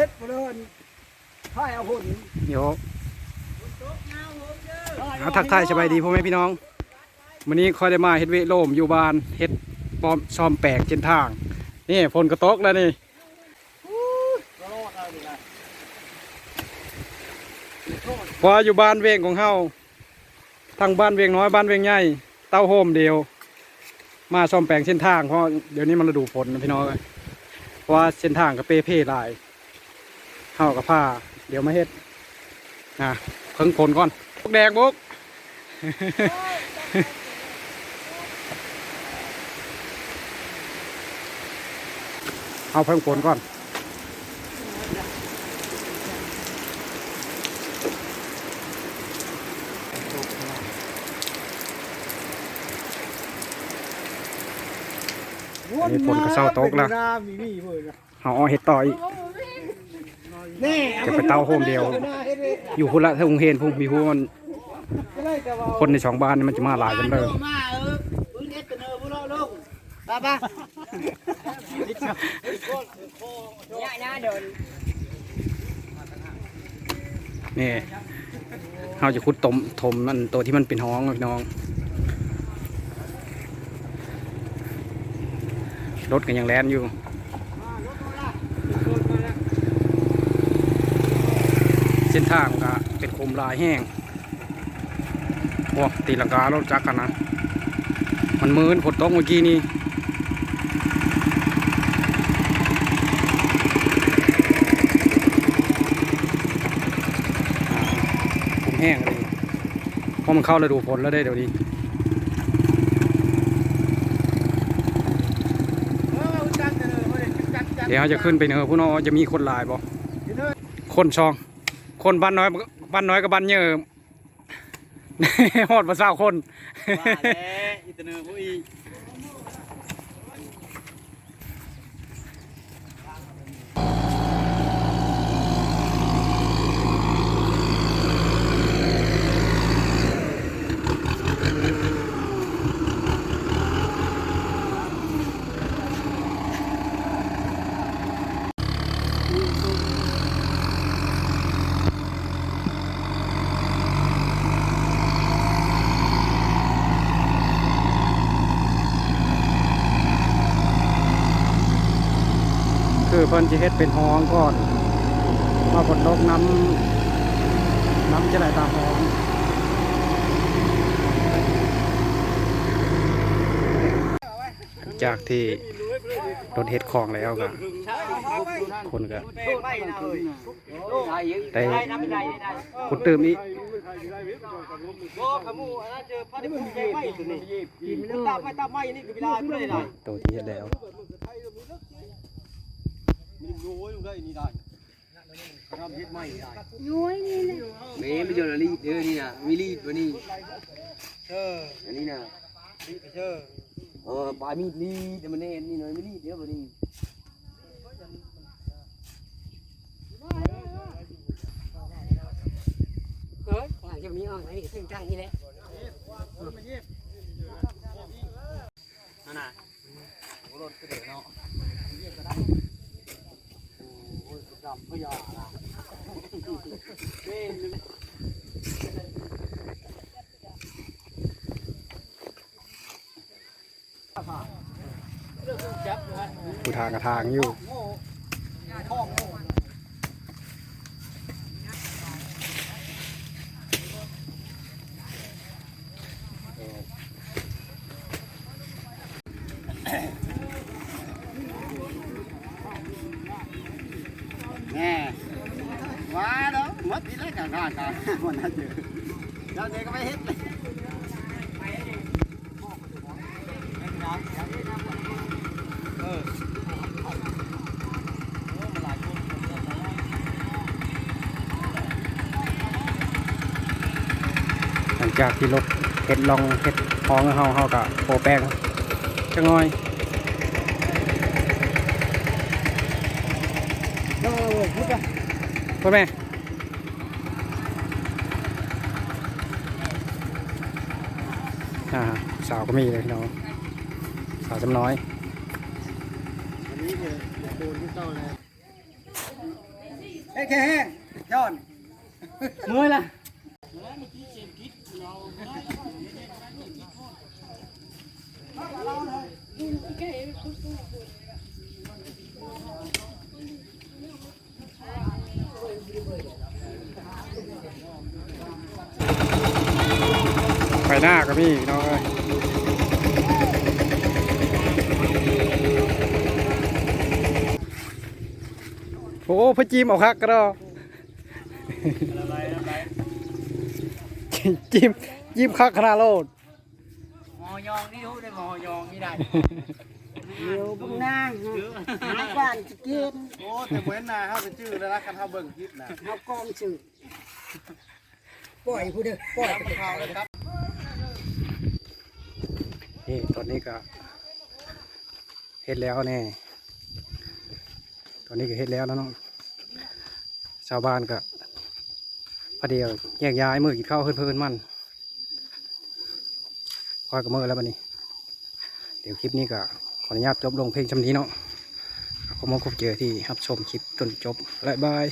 ฮ็ดบ่เดินถ่ายเอาหุ่นเดี๋ยวเอาทักทายสบายดีพ่อแม่พี่น้องวันนี้คอยได้มาเฮ็ดเวโลมอยู่บ้านเฮ็ดปอมซ่อมแปลกเส้นทาง นี่ฝนกระตกแล้วนี่รอดเอาะพออยู่บ้านเวงของเฮาทั้งบ้านเวงน้อยบ้านเวงใหญ่เต้าโฮมเดียว มาซ่อมแปลงเส้นทางเพราะเดี๋ยวนี้มันฤดูฝนพี่น้องเพราะว่าเส้นทางกับเปเพ่หลาย เฮากับผ้า เดี๋ยวมาเฮ็ดนะเพิ่งฝนก่อนบุกแดงบุกเอาเพิ่งฝนก่อนอันนี้ฝนก็เศร้าตกแล้วน้ำมีมีเว้ยนะเอาเอาเฮ็ดต่ออีกนี่ จะไปเตาโฮมเดียว อยู่พุ่นละถ้าองเฮนพุ่งมีผู้มันคนในสองบ้านนี่มันจะมาหลายกันเลยมาเออพื้นเอ็ดเนอร์บุรอลงป้าป้านี่เราจะขุดตมถมมันตัวที่มันเป็นห้องนะพี่น้อง รถกันยังแล่นอยู่ เส้นทางก็เป็นโคมลายแห้งโอ้ตีลังการถจักรกันนะ มันมืนฝนตกเมื่อกี้นี่ผมแห้งเลยเพราะมันเข้าฤดูฝนแล้วได้เดี๋ยวนี้เดี๋ยวจะขึ้นไปเนอผู้น้องจะมีคนลายบ่คนช่อง คนบ้านน้อยบ้านน้อยกับบ้านเยอะฮอดมาเศร้าคนว่าแล้วอิตเนอร์ผู้อี คื อเพิ่นจะเฮ็ดเป็นห้องก่อนมาฝนตกน้ำน้ำจะไหลตามห้องหลังจากที่รถเฮ็ดของแล้วก็คนก็ไม่นะเอ้ยได้ขุดเติมอีกโอ้ขมูอันนั้นเจอพระที่มันใหญ่ไม่ตัวนี้กินมันตามไม่ตามไม่นี่คือเวลาเพื่ออะไรตัวที่เฮ็ดแล้ว มันรู้ไว้ได้นี่ได้ทำเฮ็ดไม่ได้ยุ้ยนี่แหละเมย์ไม่เจอลีดเด้อนี่นะมีลีดวะนี่เอออันนี้นะดีไปเชอเออปลามีดลีดแต่มันเน่นนี่หน่อยไม่ลีดเด้อวะนี่เฮ้ยหลังจากนี้ออกไหนซึ่งจังนี่แหละนั่นน่ะรถก็เดี๋ยวเนาะโอ้ยดำพยาละเป็น ผู้ทางกระทางอยู่ แน่ว้าแล้ว มัดที่แรกกันกันกันวันนั้นเจอแล้วเด็กก็ไม่เฮ็ดเลยเออหลังจากที่รถเฮ็ดลองเฮ็ดห้องให้เฮาเฮาก็โปะแป้งจังน้อยเออพูดไปพ่อแม่ อ่าสาวก็มีเลยพี่น้องสาวจำน้อยวันนี้เนี่ยโดนที่เต้าเลยให้แค่แห้งจอนมือละ ไปหน้าก็มีพี่น้องเอ้ยโอ้พระจีมเอาคักก็ได้จิ้มจิ้มคักขนาดโลดหมอยองนี่รู้ได้หมอยองนี่ได้เดี๋ยวบุงนางหาบ้านจะกินโอ้แต่เว้นนาเขาเป็นชื่อแล้วนะกันเขาเบิ่งคลิปนะเอากองสื่อปล่อยผู้เด้อปล่อยไปเขาเลยครับ นี่ตอนนี้ก็เฮ็ดแล้วแน่ตอนนี้ก็เฮ็ดแล้วแล้วเนาะชาวบ้านก็พอเดียวแยกย้ายมือกินข้าวเพื่อนเพื่อนๆมันคอยกับมือแล้วบันนี้ เดี๋ยวคลิปนี้ก็ขออนุญาตจบลงเพลงชำนี้เนาะขอบคุณมากครบเจอที่รับชมคลิปจนจบและบาย